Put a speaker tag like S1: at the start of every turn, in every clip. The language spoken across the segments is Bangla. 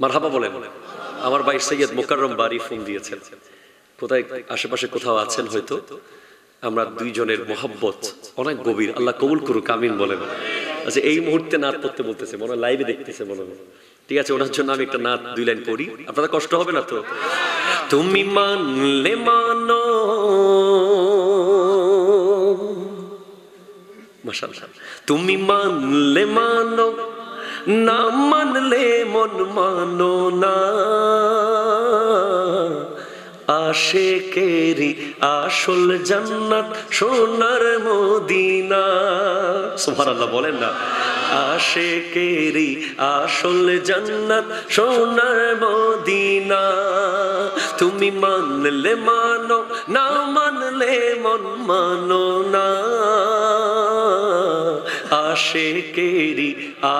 S1: মারহাবা বলেন, আমার ভাই সৈয়দ মোকাররম বাড়ি ফোন দিয়েছেন। কোথায়, আশেপাশে কোথাও আছেন হয়তো? আমরা দুইজনের মোহাব্বত অনেক গভীর। আল্লাহ কবুল করুক, আমিন বলেন। আচ্ছা এই মুহূর্তে নাত পড়তে বলতেছে, মনে লাইভে দেখতেছে মনে হয়। ঠিক আছে, ওনার জন্য আমি একটা নাত, দুই লাইন পড়ি। আপনাদের কষ্ট হবে না তো? তুমি মানলে মানো। মাশাআল্লাহ। তুমি মানলে মানো। না মানলে মন মানো না। আশেকেরি আসল জান্নাত সোনার মদিনা। সুবহানাল্লাহ, বলেন না। আশেকেরি আসল জান্নাত সোনার মদিনা। তুমি মানলে মানো, না মানলে মন মানো না। আশেকেরি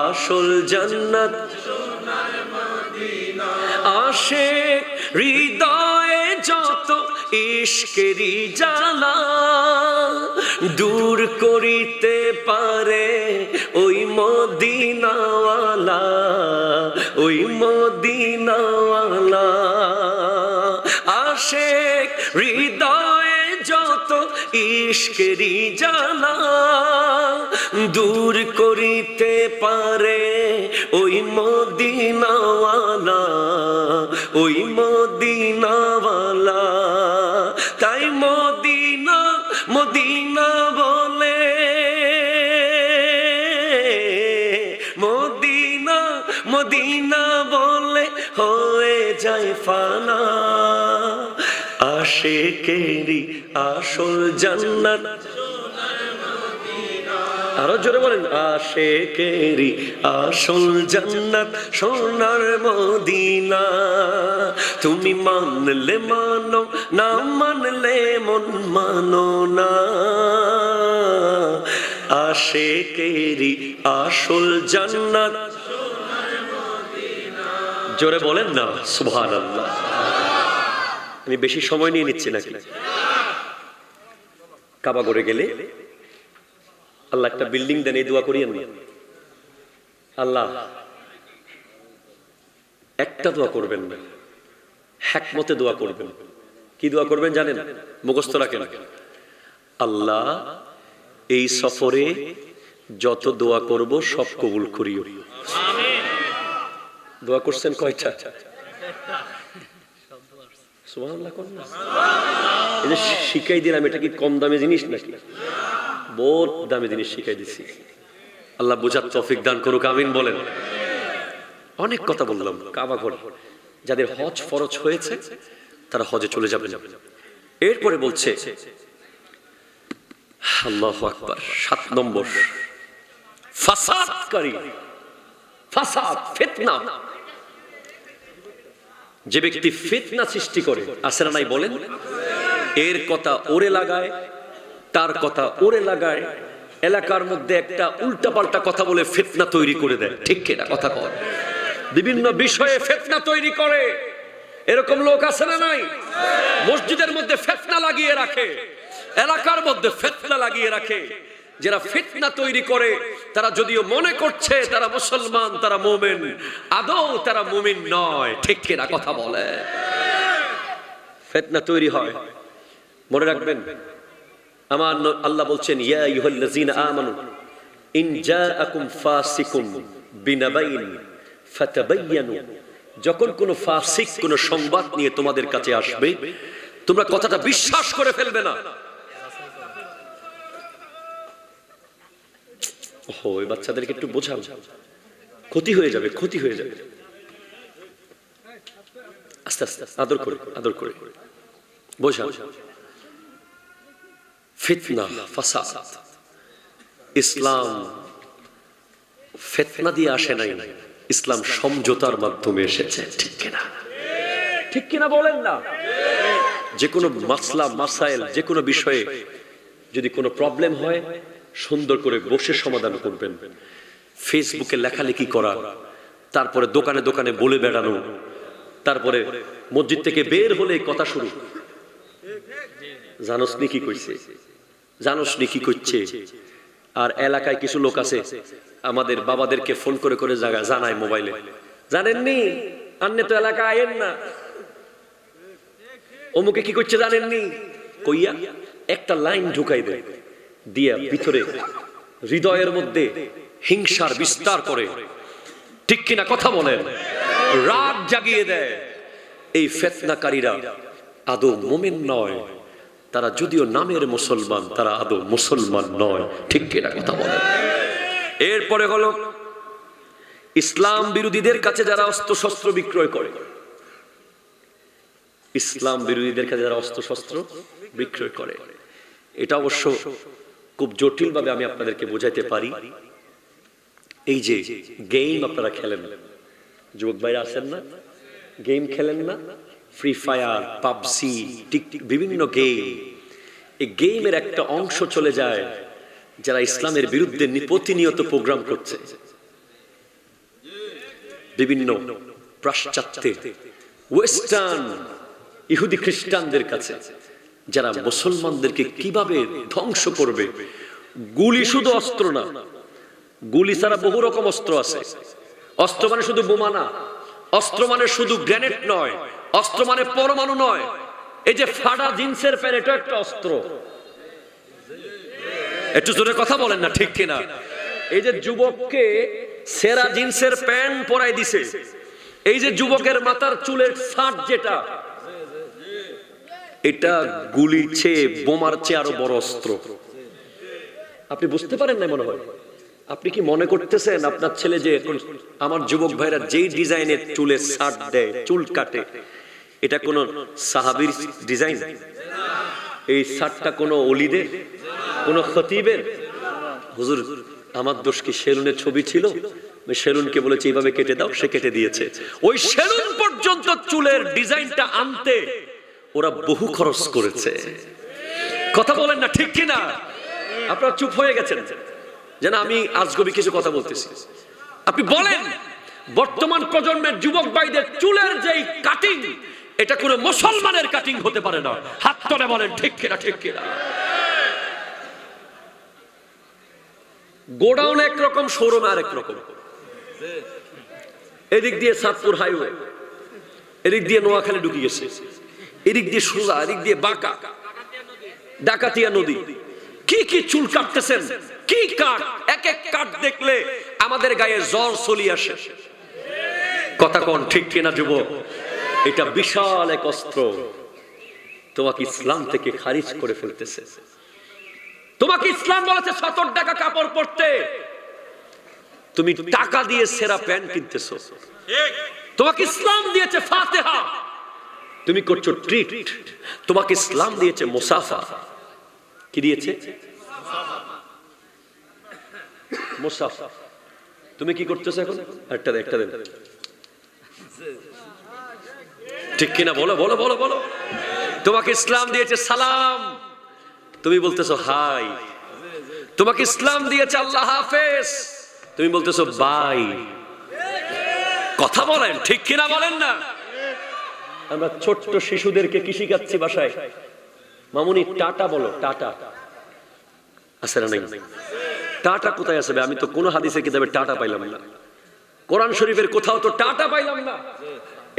S1: আসল জান্নাত। আসে হৃদয়ে যত ইশকেরি জ্বালা, দূর করিতে পারে ওই মদিনাওয়ালা ওই মদিনাওয়ালা। আসে হৃদয়ে যত ইশকেরি জ্বালা দূর করিতে পারে ওই মদিনাওয়ালা ওই মদিনাওয়ালা। তাই মদিনা মদিনা বলে, মদিনা মদিনা বলে হয়ে যায় ফানা। আসল জান্নাত। আরও জোরে বলেন আসল জান্নাত, সোনার মদিনা। তুমি মানলে মানো না, মানলে মন মানো না। আশেকেরি আসল জান্নাত। জোরে বলেন না, সুবহানাল্লাহ। আমি বেশি সময় নিয়ে নিচ্ছি নাকি? কাবা করে গেলে আল্লাহ একটা বিল্ডিং দেন, এই দোয়া করিয়েন আল্লাহ, একটা দোয়া করবেন না হ্যাকমতে দোয়া করবেন। কি দোয়া করবেন জানেন? মুখস্থ রাখেন। আল্লাহ, এই সফরে যত দোয়া করব, সব কবুল করিও। দোয়া করছেন কয়টা? শিখাই দিলাম, এটা কি কম জিনিস নাকি? বহুত দামি জিনিস শিখাই আল্লাহ বুঝার দান করুক, আমিন বলেন। অনেক কথা বললাম, কাবা ঘর। যাদের হজ ফরজ হয়েছে, তারা হজে চলে যাবে। এরপরে বলছে, আল্লাহ আকবার, সাত নম্বর। ফাসাদ যে ব্যক্তি ফিতনা সৃষ্টি করে আসেনা নাই বলেন? এর কথা ওরে লাগায়, তার কথা ওরে লাগায়, এলাকার মধ্যে একটা উল্টাপাল্টা কথা বলে ফেতনা তৈরি করে দেয়। ঠিক কিনা কথা কর বিভিন্ন বিষয়ে ফেতনা তৈরি করে। এরকম লোক আছে না নাই? মসজিদের মধ্যে ফেতনা লাগিয়ে রাখে। এলাকার মধ্যে ফেতনা লাগিয়ে রাখে। যারা ফিতনা তৈরি করে, তারা যদিও মনে করছে তারা মুসলমান, তারা মোমেন, আদৌ তারা মুমিন নয়। ঠিক কিনা কথা বলে? ফেতনা তৈরি হয়। মনে রাখবেন, আমার আল্লাহ বলছেন, ইয়া আমানু, ইন জাআকুম বিনাবাইন যখন কোন ফাসিক কোন সংবাদ নিয়ে তোমাদের কাছে আসবে, তোমরা কথাটা বিশ্বাস করে ফেলবে না। ও ওই বাচ্চাদেরকে একটু বোঝাও। ক্ষতি হয়ে যাবে ক্ষতি হয়ে যাবে। আস্তে আস্তে আদর করে আদর করে। বোঝাও। ফিতনা ফাসাদ। ইসলাম ফেতনা দিয়ে আসে নাই। ইসলাম সমঝোতার মাধ্যমে এসেছে ঠিক কিনা? ঠিক কিনা বলেন না। যে কোনো মাসলা মাসাইল যে কোনো বিষয়ে যদি কোনো প্রবলেম হয় সুন্দর করে বসে সমাধান করবেন। ফেসবুকে লেখালেখি করা, তারপরে দোকানে দোকানে বলে বেড়ানো, তারপরে মসজিদ থেকে বের হলে কথা শুরু। জানোস নি কি কইছে? জানোস নি কি করছে? আর এলাকায় কিছু লোক আছে, আমাদের বাবাদেরকে ফোন করে করে জাগা জানায় মোবাইলে। জানেননি আন্নে তো এলাকা আয়েন না। অমুকে কি করছে জানেননি কইয়া একটা লাইন ঢুকাই দেয়। দিয়া ভিতরে, হৃদয়ের মধ্যে হিংসার বিস্তার করে। ঠিক কিনা কথা বলেন? রাগ জাগিয়ে দেয়। এই ফেতনাকারীরা আদৌ মোমেন নয়। তারা যদিও নামের মুসলমান, তারা আদৌ মুসলমান নয়। ঠিক কিনা কথা বলেন? এরপরে হলো, ইসলাম বিরোধীদের কাছে যারা অস্ত্র শস্ত্র বিক্রয় করে। ইসলাম বিরোধীদের কাছে যারা অস্ত্র শস্ত্র বিক্রয় করে। এটা অবশ্য খুব জটিল ভাবে আমি আপনাদেরকে বোঝাইতে পারি। এই যে গেম আপনারা খেলেন যুবক ভাইরা আছেন না? গেম খেলেন না? ফ্রি ফায়ার পাবজি টিকটিক বিভিন্ন গেম এই গেমের একটা অংশ চলে যায় যারা ইসলামের বিরুদ্ধে প্রতিনিয়ত প্রোগ্রাম করছে। বিভিন্ন পাশ্চাত্যে ওয়েস্টার্ন ইহুদি খ্রিস্টানদের কাছে। যারা মুসলমানদেরকে কীভাবে ধ্বংস করবে? গুলি শুধু অস্ত্র না গুলি ছাড়া বহু রকম অস্ত্র আছে। অস্ত্র মানে শুধু বোমা না অস্ত্র মানে শুধু গ্রেনেড নয় অস্ত্র মানে পরমাণু নয়। এই যে ফাডা জিন্সের প্যান্ট এটা একটা অস্ত্র। একটু জোরে কথা বলেন না ঠিক কিনা? এই যে যুবককে সেরা জিন্সের প্যান্ট পরাই দিছে। এই যে যুবকের মাথার চুলের ছাট যেটা এটা গুলির চেয়ে, বোমার চেয়ে আরও বড় অস্ত্র। আপনি বুঝতে পারেন না মনে হয়? আপনি কি মনে করতেছেন আপনার ছেলে যে এখন আমার যুবক ভাইরা যেই ডিজাইনের চুলে শার্ট দেয়, চুল কাটে, এটা কোন সাহাবির ডিজাইন? এই শার্টটা কোনো অলিদের? কোন খতিবের? হুজুর, আমার দোষ কি সেলুনের ছবি ছিল? সেলুনকে বলেছি, এইভাবে কেটে দাও, সে কেটে দিয়েছে। ওই সেলুন পর্যন্ত চুলের ডিজাইনটা আনতে ওরা বহু খরচ করেছে। কথা বলেন না, ঠিক কিনা? আপনারা চুপ হয়ে গেছেন। যেন আমি আজগবি কিছু কথা বলতেছি। আপনি বলেন, বর্তমান প্রজন্মের যুবক ভাইদের চুলের যেই কাটিং এটা কোনো মুসলমানের কাটিং হতে পারে না। হাত তুলে বলেন, ঠিক কিনা ঠিক কিনা? গোডাউন একরকম, শোরুম আরেক রকম। এদিক দিয়ে সাতপুর হাইওয়ে এদিক দিয়ে নোয়াখালী ঢুকে গেছে। এদিক দিয়ে সোজা, এদিক দিয়ে বাঁকা। ডাকাতিয়া নদী। কি কি চুল কাটতেছেন? কি কাট এক এক কাট দেখলে আমাদের গায়ে জ্বর চলি আসে। কথা কোন, ঠিক কিনা যুব এটা বিশাল এক অস্ত্র। তোমাকে ইসলাম থেকে খারিজ করে ফেলতেছে। তোমাকে ইসলাম বলেছে, সতর টাকা কাপড় পরতে। তুমি টাকা দিয়ে সেরা প্যান্ট কিনতেছো। তোমাকে ইসলাম দিয়েছে, ফাতেহা। তুমি করছ ট্রিট তোমাকে ইসলাম দিয়েছে মুসাফা। কি দিয়েছে? তুমি কি করতেছো এখন? একটা একটা দেন। ঠিক কিনা? বলো বলো বলো বলো। তোমাকে ইসলাম দিয়েছে সালাম। তুমি বলতেছো হাই। তোমাকে ইসলাম দিয়েছে আল্লাহ হাফেজ। তুমি বলতেছো বাই। কথা বলেন, ঠিক কিনা বলেন না? আমরা ছোট্ট শিশুদেরকে কি শিখাচ্ছি বাসায়। মামুনি, টাটা বলো, টাটা। আছে না নাই টাটা কোথায় আসবে আমি তো কোনো হাদিসের কিতাবে টাটা পাইলাম না। কোরআন শরীফের কোথাও তো টাটা পাইলাম না।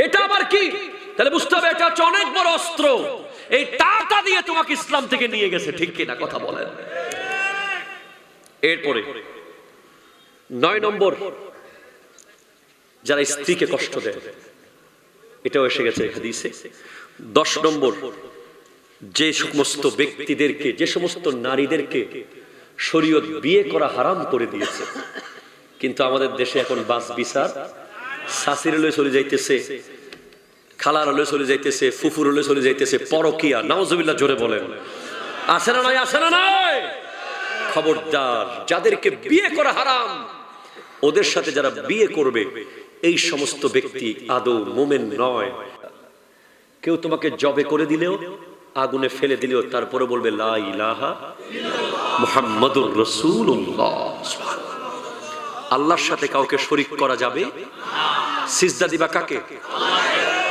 S1: এটা আবার কি? তাহলে বুঝতে হবে, এটা হচ্ছে অনেক বড় অস্ত্র। এই টাটা দিয়ে তোমাকে ইসলাম থেকে নিয়ে গেছে, ঠিক কিনা কথা বলেন। এরপরে, নয় নম্বর, যারা স্ত্রীকে কষ্ট দেয়। এটাও এসে গেছে হাদিসে। দশ নম্বর, যে সমস্ত ব্যক্তিদেরকে, যে সমস্ত নারীদেরকে শরীয়ত বিয়ে করা হারাম করে দিয়েছে, কিন্তু আমাদের দেশে এখন বাস বিচার, শাসির হলে চলে যাইতেছে, খালার হলে চলে যাইতেছে, ফুফুর হলে চলে যাইতেছে, পরকিয়া নাওজবিল্লা জোরে বলেন। আসে না নয় আসে না নয় খবরদার, যাদেরকে বিয়ে করা হারাম, ওদের সাথে যারা বিয়ে করবে এই সমস্ত ব্যক্তি আদৌ মোমেন নয়। কেউ তোমাকে জবে করে দিলেও, আগুনে ফেলে দিলেও তারপরে বলবে আল্লাহর সাথে কাউকে শরিক করা যাবে? সিজদা দিবা কাকে?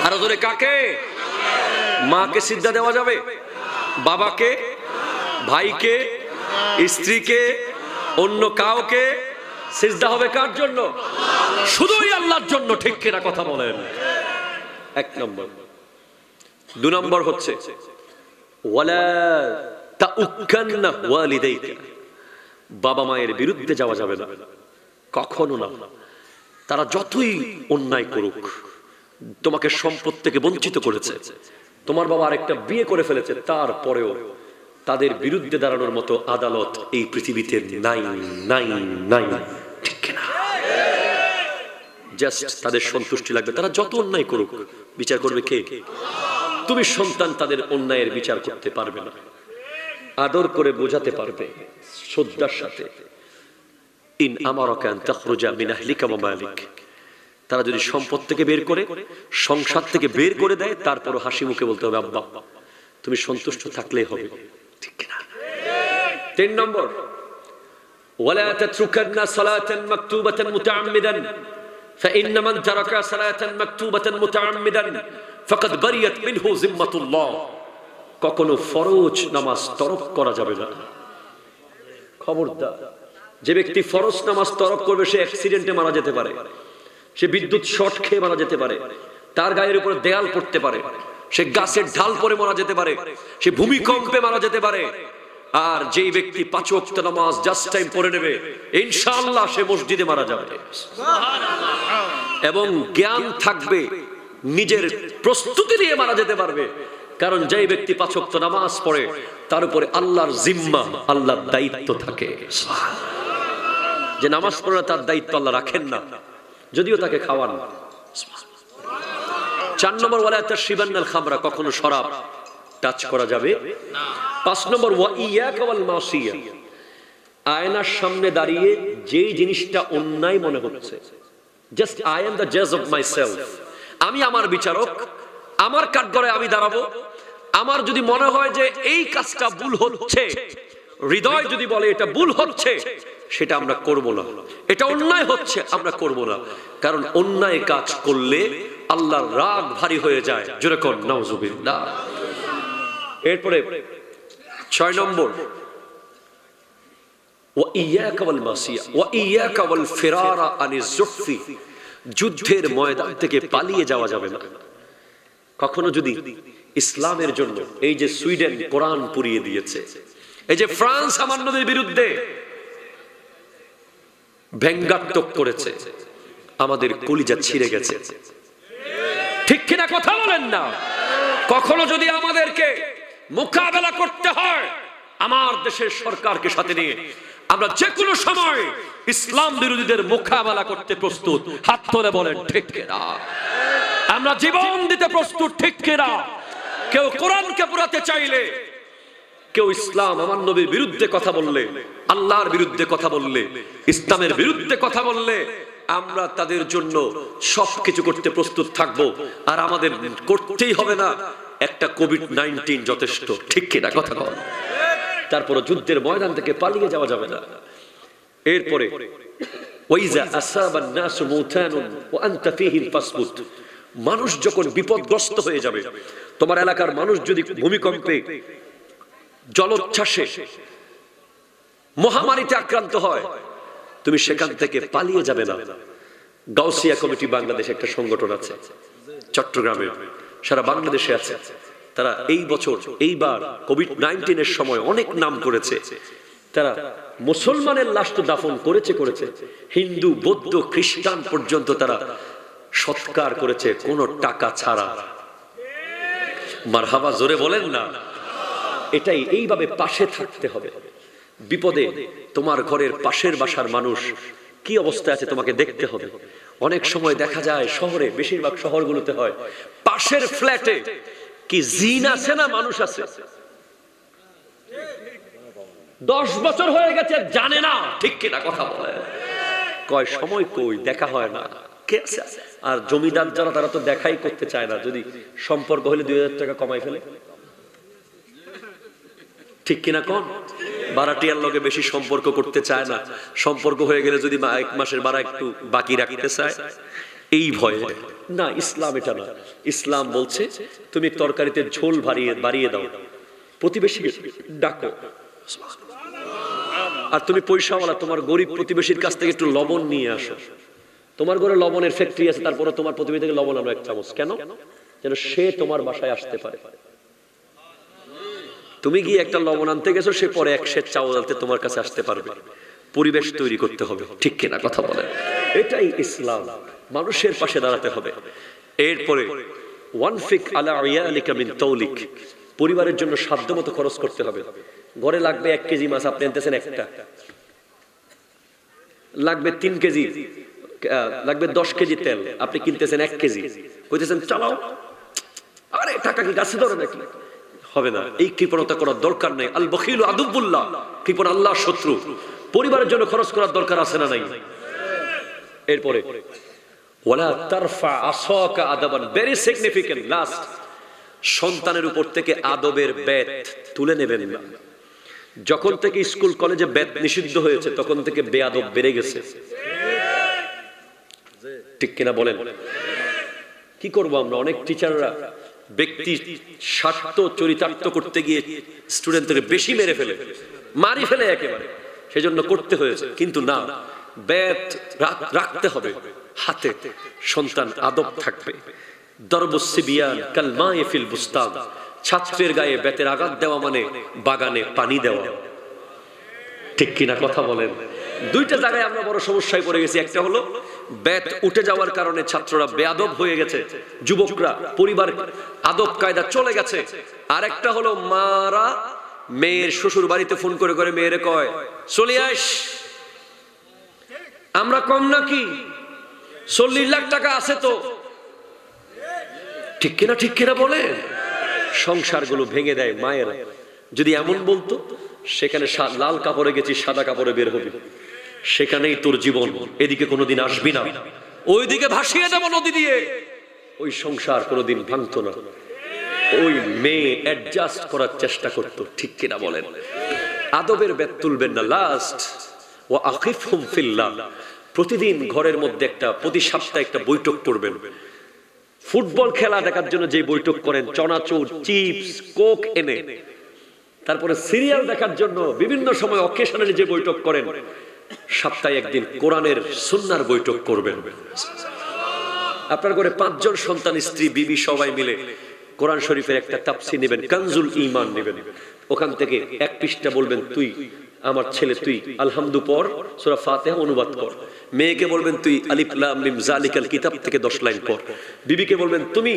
S1: আরও ধরে কাকে? মাকে সিজদা দেওয়া যাবে? বাবাকে? ভাইকে? স্ত্রীকে? অন্য কাউকে? সিজদা হবে কার জন্য? শুধুই আল্লাহর জন্য ঠিক কিনা কথা বলেন। এক নম্বর। দু নম্বর হচ্ছে বাবা মায়ের বিরুদ্ধে যাওয়া যাবে না। কখনো না। তারা যতই অন্যায় করুক, তোমাকে সম্পদ থেকে বঞ্চিত করেছে। তোমার বাবা আরেকটা বিয়ে করে ফেলেছে, তারপরেও তাদের বিরুদ্ধে দাঁড়ানোর মতো আদালত এই পৃথিবীতে নাই নাই নাই। জাস্ট তাদের সন্তুষ্টি লাগবে। তারা যত অন্যায় করুক, বিচার করবে কে? তুমি সন্তান, তাদের অন্যায়ের বিচার করতে পারবে না। আদর করে বোঝাতে পারবে শ্রদ্ধার সাথে। ইন তারা যদি সম্পদ থেকে বের করে, সংসার থেকে বের করে দেয় তারপর হাসি মুখে বলতে হবে, আব্বা, তুমি সন্তুষ্ট থাকলে হবে। ঠিক না তিন নম্বর। فإن من ترك صلاة مكتوبة متعمدا فقد بريت منه ذمة الله কখনো ফরজ নামাজ তরক করা যাবে না খবরদার যে ব্যক্তি ফরজ নামাজ তরক করবে সে অ্যাক্সিডেন্টে মারা যেতে পারে সে বিদ্যুৎ শর্ট খেয়ে মারা যেতে পারে তার গায়ের উপরে দেয়াল পড়তে পারে সে গাছের ঢাল পরে মারা যেতে পারে সে ভূমিকম্পে মারা যেতে পারে আর যেই ব্যক্তি পাঁচ ওয়াক্ত নামাজ জাস্ট টাইম পড়ে নেবে, ইনশাআল্লাহ সে মসজিদে মারা যাবে। এবং জ্ঞান থাকবে, নিজের প্রস্তুতি নিয়ে মারা যেতে পারবে। কারণ যেই ব্যক্তি পাঁচ ওয়াক্ত নামাজ পড়ে, তার উপরে আল্লাহর জিম্মা, আল্লাহর দায়িত্ব থাকে। যে নামাজ পড়ে তার দায়িত্ব আল্লাহ রাখেন না। যদিও তাকে খাওয়ান। চার নম্বর, ওয়ালা একটা শিবান্নাল খামরা, কখনো শরাব। টাচ করা যাবে। পাঁচ নম্বর আয়নার সামনে দাঁড়িয়ে যেই জিনিসটা অন্যায় মনে হচ্ছে জাস্ট আই এম দ্য জাজ অফ মাই আমি আমার বিচারক, আমার কাঠগড়ে আমি দাঁড়াবো। আমার যদি মনে হয় যে এই কাজটা ভুল হচ্ছে, হৃদয় যদি বলে এটা ভুল হচ্ছে, সেটা আমরা করব না। এটা অন্যায় হচ্ছে, আমরা করব না। কারণ অন্যায় কাজ করলে আল্লাহর রাগ ভারী হয়ে যায়। যেরকম নাউজুবিল্লাহ। এরপরে ছয় নম্বর যুদ্ধের ময়দান থেকে পালিয়ে যাওয়া যাবে না। কখনো যদি ইসলামের জন্য এই যে সুইডেন কোরআন পুড়িয়ে দিয়েছে, এই যে ফ্রান্স আমান্যদের বিরুদ্ধে ব্যঙ্গাত্মক করেছে, আমাদের কলিজা ছিঁড়ে গেছে। ঠিক কিনা কথা বলেন না? কখনো যদি আমাদেরকে মোকাবেলা করতে হয়। আমার দেশের সরকারকে সাথে নিয়ে আমরা যে কোনো সময় ইসলাম বিরোধীদের মোকাবেলা করতে প্রস্তুত। হাত তুলে বলেন, ঠিক কিনা? আমরা জীবন দিতে প্রস্তুত, ঠিক কিনা? কেউ কোরআনকে পুরাতে চাইলে, কেউ ইসলাম আমার নবীর বিরুদ্ধে কথা বললে, আল্লাহর বিরুদ্ধে কথা বললে, ইসলামের বিরুদ্ধে কথা বললে, আমরা তাদের জন্য সবকিছু করতে প্রস্তুত থাকব। আর আমাদের করতেই হবে না। একটা কোভিড নাইন্টিন যথেষ্ট। ঠিক কিনা? কথা বল তারপর যুদ্ধের ময়দান থেকে পালিয়ে যাওয়া যাবে না। এরপরে মানুষ যখন বিপদগ্রস্ত হয়ে যাবে, তোমার এলাকার মানুষ যদি ভূমিকম্পে জলোচ্ছ্বাসে মহামারীতে আক্রান্ত হয়, তুমি সেখান থেকে পালিয়ে যাবে না। গাউসিয়া কমিটি বাংলাদেশ একটা সংগঠন আছে চট্টগ্রামে সারা বাংলাদেশে আছে। তারা এই বছর, এইবার কোভিড নাইন্টিনের সময় অনেক নাম করেছে। তারা মুসলমানের লাশ তো দাফন করেছে করেছে। হিন্দু, বৌদ্ধ, খ্রিস্টান পর্যন্ত তারা সৎকার করেছে, কোনো টাকা ছাড়া। মারহাবা, জোরে বলেন না। এটাই, এইভাবে পাশে থাকতে হবে। বিপদে তোমার ঘরের পাশের বাসার মানুষ কি অবস্থায় আছে তোমাকে দেখতে হবে। অনেক সময় দেখা যায় শহরে বেশিরভাগ শহরগুলোতে হয়। পাশের ফ্ল্যাটে কি জিন আছে না মানুষ আছে? দশ বছর হয়ে গেছে জানে না। ঠিক কিনা কথা বলে। কয় সময় কই? দেখা হয় না। কে আছে? আর জমিদার যারা তারা তো দেখাই করতে চায় না। যদি সম্পর্ক হলে দুই হাজার টাকা কমাই ফেলে। ঠিক কিনা কোন? ভাড়াটিয়ার লগে বেশি সম্পর্ক করতে চায় না। সম্পর্ক হয়ে গেলে যদি এক মাসের ভাড়া একটু বাকি রাখতে চায়, এই ভয়ে। না, ইসলাম এটা না। ইসলাম বলছে, তুমি তরকারিতে ঝোল বাড়িয়ে বাড়িয়ে দাও। প্রতিবেশী ডাকো। আর তুমি পয়সাওয়ালা, তোমার গরিব প্রতিবেশীর কাছ থেকে একটু লবণ নিয়ে আসো। তোমার ঘরে লবণের ফ্যাক্টরি আছে, তারপরে তোমার প্রতিবেশী থেকে লবণ আনো এক চামচ। কেন? যেন সে তোমার বাসায় আসতে পারে। তুমি গিয়ে একটা লবণ আনতে গেছো, সে পরে এক সেট চাউল আনতে তোমার কাছে আসতে পারবে। পরিবেশ তৈরি করতে হবে। ঠিক কিনা কথা বলেন। এটাই ইসলাম। মানুষের পাশে দাঁড়াতে হবে। এরপরে ওয়ান ফিক আলা ইয়ালিকা মিন তৌলিক। পরিবারের জন্য সাধ্যমতো খরচ করতে হবে। ঘরে লাগবে এক কেজি মাছ, আপনি আনতেছেন একটা। লাগবে তিন কেজি লাগবে দশ কেজি তেল, আপনি কিনতেছেন এক কেজি। কইতেছেন, চালাও। আরে, টাকা কি গাছে ধরে নাকি? হবে না। এই কৃপণতা করার দরকার নেই। আল বখিল আদুবুল্লাহ। কৃপণ আল্লাহ শত্রু। পরিবারের জন্য খরচ করার দরকার আছে না নাই? এরপরে, ওয়ালা আদাবান। ভেরি সিগনিফিকেন্ট লাস্ট সন্তানের উপর থেকে আদবের ব্যাত তুলে নেবেন না। যখন থেকে স্কুল, কলেজে ব্যাত নিষিদ্ধ হয়েছে, তখন থেকে বেয়াদব বেড়ে গেছে। ঠিক কিনা বলেন? কি করব আমরা? অনেক টিচাররা ব্যক্তি স্বার্থ চরিতার্থ করতে গিয়ে স্টুডেন্টদের বেশি মেরে ফেলে, মারি ফেলে একেবারে। সেজন্য করতে হয়েছে, কিন্তু না ব্যাত রাখতে হবে, হাতে সন্তান আদব থাকবে। ছাত্রের গায়ে ব্যাতের আঘাত দেওয়া মানে বাগানে পানি দেওয়া। ঠিক কিনা কথা বলেন। দুইটা জায়গায় আমরা বড় সমস্যায় পড়ে গেছি। একটা হলো ব্যাট উঠে যাওয়ার কারণে ছাত্ররা বেয়াদব হয়ে গেছে। যুবকরা, পরিবার, আদব কায়দা চলে গেছে। আর একটা হলো, মারা মেয়ের শ্বশুর বাড়িতে ফোন করে করে মেয়েরে কয়, চলে আস আমরা কম নাকি? চল্লিশ লাখ টাকা আছে তো। ঠিক কিনা ঠিক কিনা বলে সংসারগুলো ভেঙে দেয় মায়েরা। যদি এমন বলতো সেখানে লাল কাপড়ে গেছি, সাদা কাপড়ে বের হবি। সেখানেই তোর জীবন, এদিকে কোনোদিন আসবি না। ওইদিকে ভাসিয়ে দেব নদী দিয়ে। ওই সংসার কোনোদিন ভাঙতো না। ওই মেয়ে অ্যাডজাস্ট করার চেষ্টা করতো, ঠিক কিনা বলেন? আদবের বেত তুলবেন না লাস্ট ও আকিফ হুম ফিল্লাহ। প্রতিদিন ঘরের মধ্যে একটা, প্রতি সপ্তাহে একটা বৈঠক করবেন। ফুটবল খেলা দেখার জন্য যে বৈঠক করেন, চনাচুর, চিপস, কোক এনে। তারপরে সিরিয়াল দেখার জন্য বিভিন্ন সময় অকেশনের যে বৈঠক করেন, সপ্তাহে একদিন কোরআনের সুন্নার বৈঠক করবেন। আপনার ঘরে পাঁচজন সন্তান, স্ত্রী, বিবি সবাই মিলে কোরআন শরীফের একটা তাপসি নেবেন, কানজুল ইমান নেবেন। ওখান থেকে এক পৃষ্ঠা বলবেন, তুই, আমার ছেলে, তুই, আলহামদু পর সূরা ফাতিহা অনুবাদ কর। মেয়েকে বলবেন, তুই আলিফ লাম মিম জালিকাল কিতাব থেকে 10 লাইন পড়। বিবিকে বলবেন, তুমি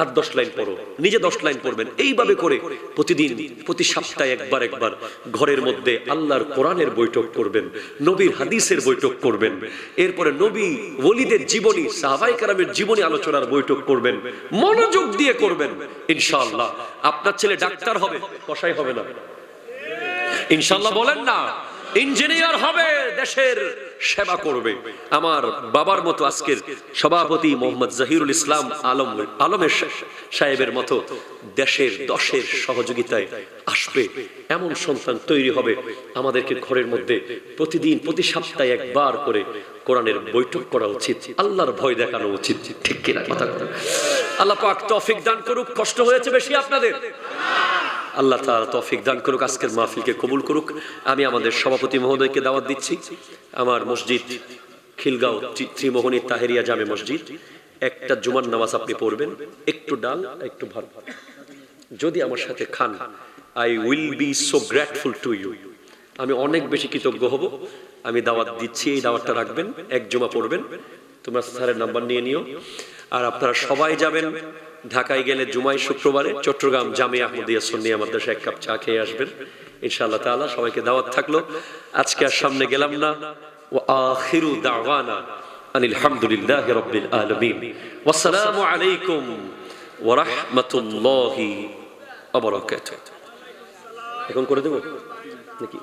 S1: আর দশ লাইন পড়ো। নিজে দশ লাইন পড়বেন। এইভাবে করে প্রতিদিন, প্রতি সপ্তাহে একবার একবার ঘরের মধ্যে আল্লাহর কোরআনের বৈঠক করবেন, নবীর হাদিসের বৈঠক করবেন, এরপরে নবী ওলিদের জীবনী, সাহাবাই কারামের জীবনী আলোচনার বৈঠক করবেন, মনোযোগ দিয়ে করবেন। ইনশাআল্লাহ। আপনার ছেলে ডাক্তার হবে কষাই হবে না। ইনশাল্লাহ বলেন না। ইঞ্জিনিয়ার হবে, দেশের সেবা করবে। আমার বাবার মতো আজকের সভাপতি মোহাম্মদ জাহিরুল ইসলাম আলম আলমের সাহেবের মতো দেশের দশের সহযোগিতায় আসবে। এমন সন্তান তৈরি হবে আমাদেরকে ঘরের মধ্যে প্রতিদিন, প্রতি সপ্তাহে একবার করে কোরআনের বৈঠক করা উচিত। আল্লাহর ভয় দেখানো উচিত। ঠিক কিনা কথা আল্লাহ পাক তৌফিক দান করুক। কষ্ট হয়েছে বেশি আপনাদের? আল্লাহ তাআলা তৌফিক দান করুক, আজকের মাহফিলকে কবুল করুক। আমি আমাদের সভাপতি মহোদয়কে দাওয়াত দিচ্ছি। আমার মসজিদ খিলগাঁও ত্রি- ত্রিমোহনী তাহেরিয়া জামে মসজিদ। একটা জুমার নামাজ আপনি পড়বেন। একটু ডাল, একটু ভাত। যদি আমার সাথে খান I will be so grateful to you আমি অনেক বেশি কৃতজ্ঞ হব। আমি দাওয়াত দিচ্ছি, এই দাওয়াতটা রাখবেন। এক জমা পড়বেন। তোমরা স্যারের নাম্বার নিয়ে নিও। আর আপনারা সবাই যাবেন। ঢাকায় গেলে জুমাই শুক্রবারে চট্টগ্রাম জামিয়া আহমদিয়া সুন্নিয়া মাদ্রাসা এক কাপ চা খেয়ে আসবেন। ইনশাআল্লাহ তাআলা, সবাইকে দাওয়াত থাকল। আজকে আর সামনে গেলাম না। ও আখিরু দাওয়ানা আনিল হামদুলিল্লাহ রাব্বিল আলামিন। ওয়াসসালামু আলাইকুম ওয়া রাহমাতুল্লাহি ওয়া বারাকাতুহু। এখন করে দেবো?